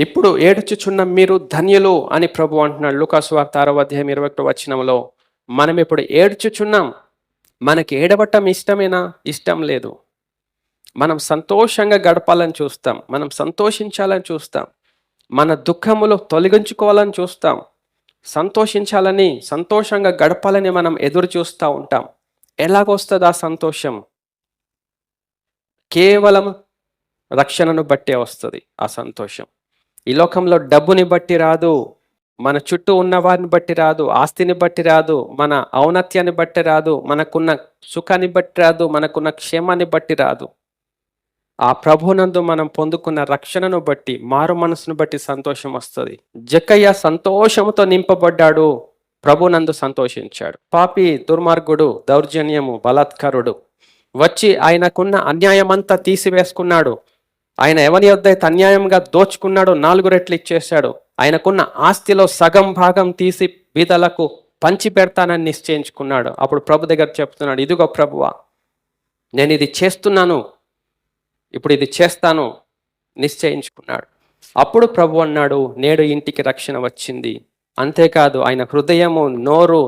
ఇప్పుడు ఏడుచుచున్న మీరు ధన్యులు అని ప్రభు అంటున్నాడు. లూకాసు వార్త ఆరో అధ్యాయం ఇరవై ఒకటి వచ్చినంలో మనం ఇప్పుడు ఏడ్చుచున్నాం? మనకి ఏడవటం ఇష్టమేనా? ఇష్టం లేదు. మనం సంతోషంగా గడపాలని చూస్తాం. మనం సంతోషించాలని చూస్తాం. మన దుఃఖములు తొలగించుకోవాలని చూస్తాం. సంతోషించాలని సంతోషంగా గడపాలని మనం ఎదురు చూస్తూ ఉంటాం. ఎలాగొస్తుంది ఆ సంతోషం? కేవలం రక్షణను బట్టే వస్తుంది ఆ సంతోషం. ఈ లోకంలో డబ్బుని బట్టి రాదు మన చుట్టూ ఉన్న వారిని బట్టి రాదు ఆస్తిని బట్టి రాదు మన ఔన్నత్యాన్ని బట్టి రాదు మనకున్న సుఖాన్ని బట్టి రాదు మనకున్న క్షేమాన్ని బట్టి రాదు. ఆ ప్రభునందు మనం పొందుకున్న రక్షణను బట్టి మారు మనసును బట్టి సంతోషం వస్తుంది. జక్కయ్య సంతోషముతో నింపబడ్డాడు ప్రభునందు సంతోషించాడు. పాపి దుర్మార్గుడు దౌర్జన్యము బలాత్కారుడు. వచ్చి ఆయనకున్న అన్యాయమంతా తీసివేసుకున్నాడు. ఆయన ఎవరి వద్ద అయితే అన్యాయంగా దోచుకున్నాడో నాలుగు రెట్లు ఇచ్చేశాడు. ఆయనకున్న ఆస్తిలో సగం భాగం తీసి బీదలకు పంచి పెడతానని నిశ్చయించుకున్నాడు. అప్పుడు ప్రభు దగ్గర చెప్తున్నాడు ఇదిగో ప్రభువా నేను ఇది చేస్తున్నాను. ఇప్పుడు ఇది చేస్తాను. నిశ్చయించుకున్నాడు. అప్పుడు ప్రభు అన్నాడు నేడు ఇంటికి రక్షణ వచ్చింది. అంతేకాదు ఆయన హృదయము నోరు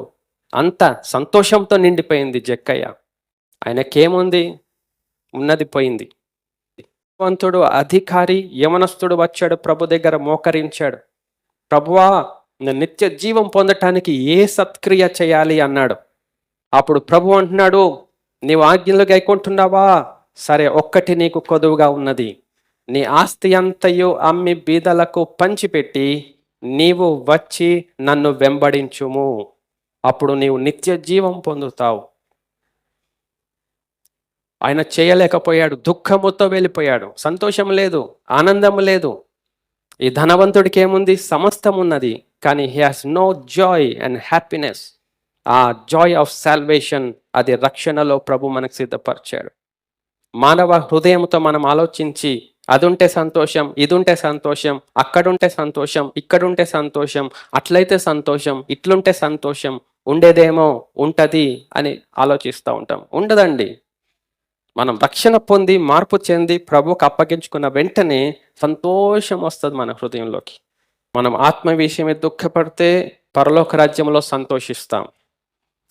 అంత సంతోషంతో నిండిపోయింది జక్కయ్య. ఆయనకేముంది? ఉన్నది పోయింది. వంతుడు అధికారి యవనస్తుడు వచ్చాడు ప్రభు దగ్గర మోకరించాడు. ప్రభువా నిత్య జీవం పొందటానికి ఏ సత్క్రియ చేయాలి అన్నాడు. అప్పుడు ప్రభు అంటున్నాడు నీవు ఆజ్ఞలు గైకుంటున్నావా? సరే ఒక్కటి నీకు కొదువుగా ఉన్నది. నీ ఆస్తి అంతయు అమ్మి బీదలకు పంచిపెట్టి నీవు వచ్చి నన్ను వెంబడించుము. అప్పుడు నీవు నిత్య జీవం పొందుతావు. ఆయన చేయలేకపోయాడు దుఃఖముతో వెళ్ళిపోయాడు. సంతోషం లేదు ఆనందం లేదు. ఈ ధనవంతుడికి ఏముంది? సమస్తం ఉన్నది. కానీ he has no joy and happiness ఆ జాయ్ ఆఫ్ సాల్వేషన్ అది రక్షణలో ప్రభు మనకు సిద్ధపరిచాడు. మానవ హృదయంతో మనం ఆలోచించి అది ఉంటే సంతోషం ఇది ఉంటే సంతోషం అక్కడుంటే సంతోషం ఇక్కడుంటే సంతోషం అట్లయితే సంతోషం ఇట్లుంటే సంతోషం ఉండేదేమో ఉంటది అని ఆలోచిస్తూ ఉంటాం. ఉండదండి. మనం రక్షణ పొంది మార్పు చెంది ప్రభుకు అప్పగించుకున్న వెంటనే సంతోషం వస్తుంది మన హృదయంలోకి. మనం ఆత్మ విషయమే దుఃఖపడితే పరలోక రాజ్యంలో సంతోషిస్తాం.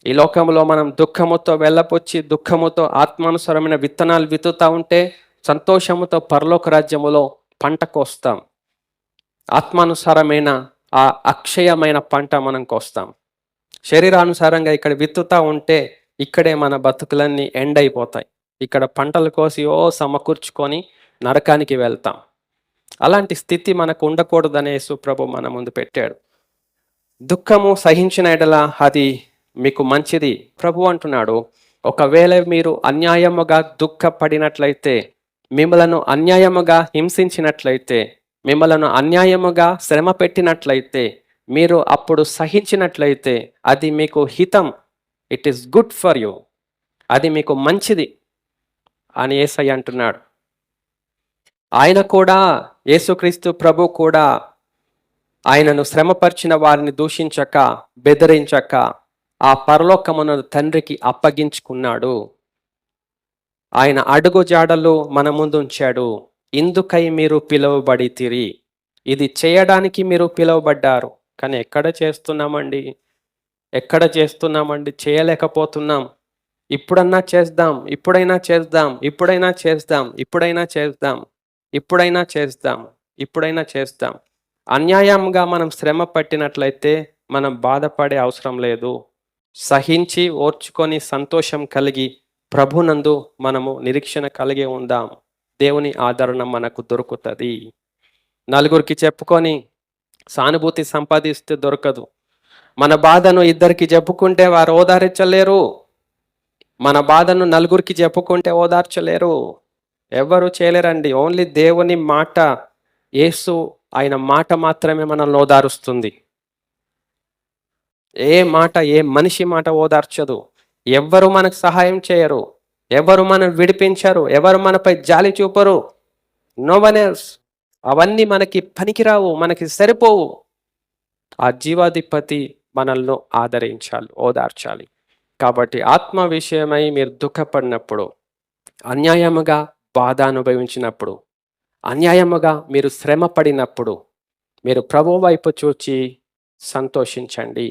ఈ లోకంలో మనం దుఃఖముతో వెళ్ళపొచ్చి దుఃఖముతో ఆత్మానుసరమైన విత్తనాలు విత్తుతా ఉంటే సంతోషముతో పరలోక రాజ్యములో పంట కోస్తాం. ఆత్మానుసారమైన ఆ అక్షయమైన పంట మనం కోస్తాం. శరీరానుసారంగా ఇక్కడ విత్తుతా ఉంటే ఇక్కడే మన బతుకులన్నీ ఎండ్ అయిపోతాయి ఇక్కడ పంటలు కోసి ఓ సమకూర్చుకొని నరకానికి వెళ్తాం. అలాంటి స్థితి మనకు ఉండకూడదనే సుప్రభు మన ముందు పెట్టాడు. దుఃఖము సహించిన ఎడల అది మీకు మంచిది. ప్రభు అంటున్నాడు ఒకవేళ మీరు అన్యాయముగా దుఃఖపడినట్లయితే మిమ్మలను అన్యాయముగా హింసించినట్లయితే మిమ్మలను అన్యాయముగా శ్రమ పెట్టినట్లయితే మీరు అప్పుడు సహించినట్లయితే అది మీకు హితం. It is good for you అది మీకు మంచిది. అని ఏసై అంటున్నాడు. ఆయన కూడా యేసుక్రీస్తు ప్రభు కూడా ఆయనను శ్రమపరిచిన వారిని దూషించక బెదిరించక ఆ పరలోకమును తండ్రికి అప్పగించుకున్నాడు. ఆయన అడుగు జాడలు మన ముందు ఉంచాడు. ఇందుకై మీరు పిలువబడి తిరి ఇది చేయడానికి మీరు పిలువబడ్డారు. కానీ ఎక్కడ చేస్తున్నామండి? ఎక్కడ చేస్తున్నామండి? చేయలేకపోతున్నాం. ఇప్పుడన్నా చేద్దాం ఇప్పుడైనా చేద్దాం ఇప్పుడైనా చేద్దాం ఇప్పుడైనా చేద్దాం ఇప్పుడైనా చేద్దాం ఇప్పుడైనా చేద్దాం అన్యాయంగా మనం శ్రమ పట్టినట్లయితే మనం బాధపడే అవసరం లేదు. సహించి ఓర్చుకొని సంతోషం కలిగి ప్రభునందు మనము నిరీక్షణ కలిగి ఉందాం. దేవుని ఆదరణ మనకు దొరుకుతుంది. నలుగురికి చెప్పుకొని సానుభూతి సంపాదిస్తే దొరకదు. మన బాధను ఇద్దరికి చెప్పుకుంటే వారు ఓదారించలేరు. మన బాధను నలుగురికి చెప్పుకుంటే ఓదార్చలేరు. ఎవరు చేయలేరండి. ఓన్లీ దేవుని మాట యేసు ఆయన మాట మాత్రమే మనల్ని ఓదారుస్తుంది. ఏ మాట ఏ మనిషి మాట ఓదార్చదు. ఎవ్వరు మనకు సహాయం చేయరు. ఎవరు మనం విడిపించరు. ఎవరు మనపై జాలి చూపరు. నో వన్ ఎల్స్ అవన్నీ మనకి పనికిరావు మనకి సరిపోవు. ఆ జీవాధిపతి మనల్ని ఆదరించాలి ఓదార్చాలి. కాబట్టి ఆత్మ విషయమై మీరు దుఃఖపడినప్పుడు అన్యాయముగా బాధ అనుభవించినప్పుడు అన్యాయముగా మీరు శ్రమ పడినప్పుడు మీరు ప్రభు వైపు చూచి సంతోషించండి.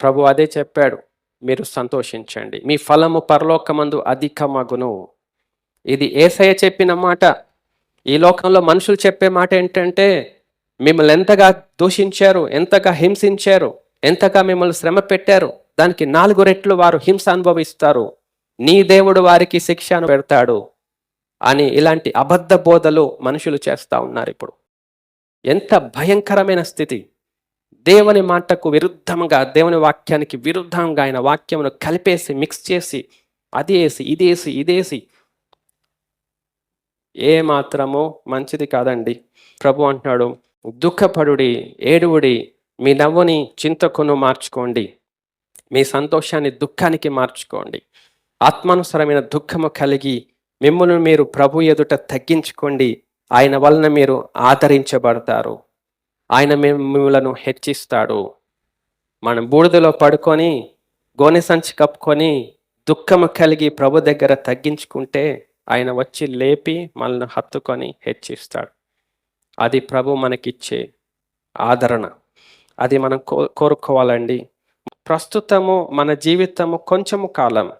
ప్రభు అదే చెప్పాడు మీరు సంతోషించండి. మీ ఫలము పరలోకమందు అధికమగును. ఇది ఏసయ్య చెప్పిన మాట. ఈ లోకంలో మనుషులు చెప్పే మాట ఏంటంటే మిమ్మల్ని ఎంతగా దూషించారు ఎంతగా హింసించారు ఎంతగా మిమ్మల్ని శ్రమ పెట్టారు దానికి నాలుగు రెట్లు వారు హింస అనుభవిస్తారు. నీ దేవుడు వారికి శిక్షను పెడతాడు అని ఇలాంటి అబద్ధ బోధలు మనుషులు చేస్తా ఉన్నారు ఇప్పుడు. ఎంత భయంకరమైన స్థితి. దేవుని మాటకు విరుద్ధంగా దేవుని వాక్యానికి విరుద్ధంగా ఆయన వాక్యమును కలిపేసి మిక్స్ చేసి అది వేసి ఇదేసి ఇదేసి ఏ మాత్రము మంచిది కాదండి. ప్రభు అంటున్నాడు దుఃఖపడుడి ఏడువుడి మీ నవ్వుని చింతకును మార్చుకోండి. మీ సంతోషాన్ని దుఃఖానికి మార్చుకోండి. ఆత్మానుసరమైన దుఃఖము కలిగి మిమ్మల్ని మీరు ప్రభు ఎదుట తగ్గించుకోండి. ఆయన వలన మీరు ఆదరించబడతారు. ఆయన మిమ్మలను హెచ్చిస్తాడు. మనం బూడిదలో పడుకొని గోనె సంచి కప్పుకొని దుఃఖము కలిగి ప్రభు దగ్గర తగ్గించుకుంటే ఆయన వచ్చి లేపి మనల్ని హత్తుకొని హెచ్చిస్తాడు. అది ప్రభు మనకిచ్చే ఆదరణ. అది మనం కో కోరుకోవాలండి. ప్రస్తుతము మన జీవితము కొంచెము కాలం.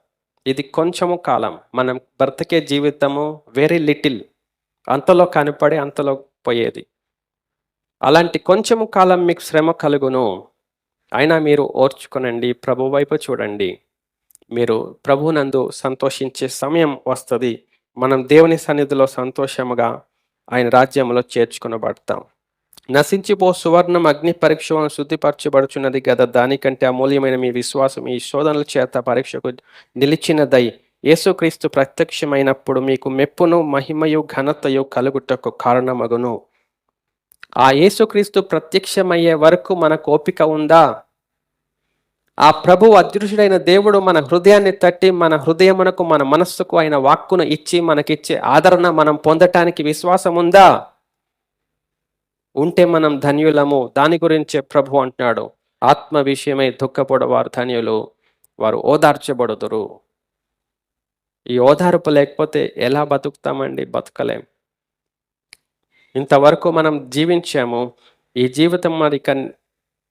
ఇది కొంచెము కాలం. మనం బ్రతికే జీవితము వెరీ లిటిల్ అంతలో కనపడి అంతలో పోయేది. అలాంటి కొంచెము కాలం మీకు శ్రమ కలుగును. అయినా మీరు ఓర్చుకునండి ప్రభు వైపు చూడండి. మీరు ప్రభునందు సంతోషించే సమయం వస్తుంది. మనం దేవుని సన్నిధిలో సంతోషముగా ఆయన రాజ్యంలో చేర్చుకునబడతాం. నశించిపో సువర్ణం అగ్ని పరీక్ష శుద్ధిపరచబడుచున్నది కదా దానికంటే అమూల్యమైన మీ విశ్వాసం ఈ శోధనల చేత పరీక్షకు నిలిచినదై. యేసుక్రీస్తు ప్రత్యక్షమైనప్పుడు మీకు మెప్పును మహిమయు ఘనతయు కలుగుటకు కారణమగును. ఆ యేసుక్రీస్తు ప్రత్యక్షమయ్యే వరకు మన కోపిక ఉందా? ఆ ప్రభు అదృశ్యుడైన దేవుడు మన హృదయాన్ని తట్టి మన హృదయమునకు మన మనస్సుకు ఆయన వాక్కును ఇచ్చి మనకిచ్చే ఆదరణ మనం పొందటానికి విశ్వాసం ఉందా ఉంటే మనం ధన్యులము. దాని గురించే ప్రభు అంటున్నాడు. ఆత్మ విషయమై దుఃఖపడవారు ధన్యులు. వారు ఓదార్చబడుదురు. ఈ ఓదార్పు లేకపోతే ఎలా బతుకుతామండి? బతకలేం. ఇంతవరకు మనం జీవించాము. ఈ జీవితం మరి కన్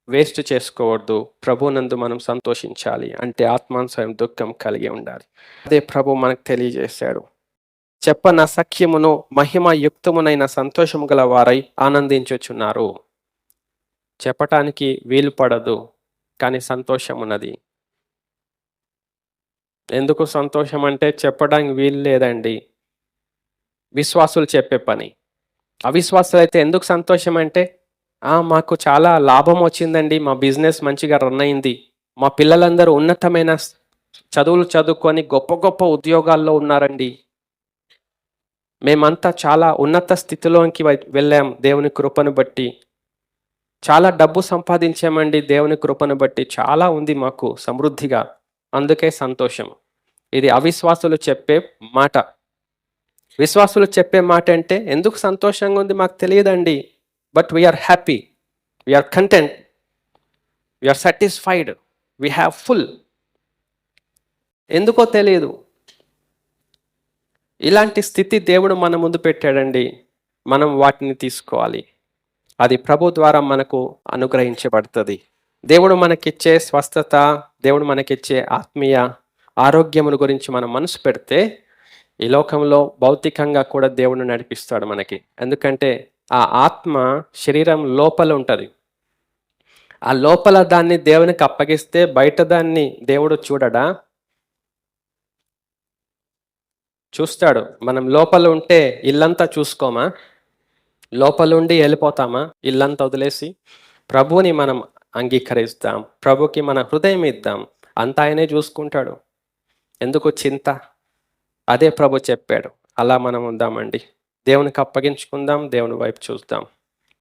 వేస్ట్ చేసుకోవద్దు. ప్రభునందు మనం సంతోషించాలి. అంటే ఆత్మానుసయం దుఃఖం కలిగి ఉండాలి. అదే ప్రభు మనకు తెలియజేశాడు. చెప్పన సఖ్యమును మహిమ యుక్తమునైన సంతోషము గల వారై ఆనందించుచున్నారు. చెప్పటానికి వీలు పడదు కానీ సంతోషం ఉన్నది ఎందుకు సంతోషం అంటే చెప్పడానికి వీలు లేదండి. విశ్వాసులు చెప్పే పని. అవిశ్వాసులు అయితే ఎందుకు సంతోషం అంటే మాకు చాలా లాభం వచ్చిందండి మా బిజినెస్ మంచిగా రన్ అయింది. మా పిల్లలందరూ ఉన్నతమైన చదువులు చదువుకొని గొప్ప గొప్ప ఉద్యోగాల్లో ఉన్నారండి. మేమంతా చాలా ఉన్నత స్థితిలోకి వెళ్ళాం దేవుని కృపను బట్టి. చాలా డబ్బు సంపాదించామండి దేవుని కృపను బట్టి. చాలా ఉంది మాకు సమృద్ధిగా. అందుకే సంతోషం. ఇది అవిశ్వాసులు చెప్పే మాట. విశ్వాసులు చెప్పే మాట అంటే ఎందుకు సంతోషంగా ఉంది మాకు తెలియదండి. But we are happy we are content we are satisfied we have full ఎందుకో తెలియదు. ఇలాంటి స్థితి దేవుడు మన ముందు పెట్టాడండి. మనం వాటిని తీసుకోవాలి. అది ప్రభు ద్వారా మనకు అనుగ్రహించబడుతుంది. దేవుడు మనకిచ్చే స్వస్థత దేవుడు మనకిచ్చే ఆత్మీయ ఆరోగ్యముల గురించి మనం మనసు పెడితే ఈ లోకంలో భౌతికంగా కూడా దేవుడు నడిపిస్తాడు మనకి. ఎందుకంటే ఆ ఆత్మ శరీరం లోపల ఉంటుంది. ఆ లోపల దాన్ని దేవునికి అప్పగిస్తే బయట దాన్ని దేవుడు చూడడా? చూస్తాడు. మనం లోపల ఉంటే ఇల్లంతా చూసుకోమా? లోపలుండి వెళ్ళిపోతామా? ఇల్లంతా వదిలేసి ప్రభుని మనం అంగీకరిస్తాం. ప్రభుకి మన హృదయం ఇద్దాం. అంతా ఆయనే చూసుకుంటాడు. ఎందుకు చింత? అదే ప్రభు చెప్పాడు. అలా మనం ఉందామండి. దేవునికి అప్పగించుకుందాం. దేవుని వైపు చూద్దాం.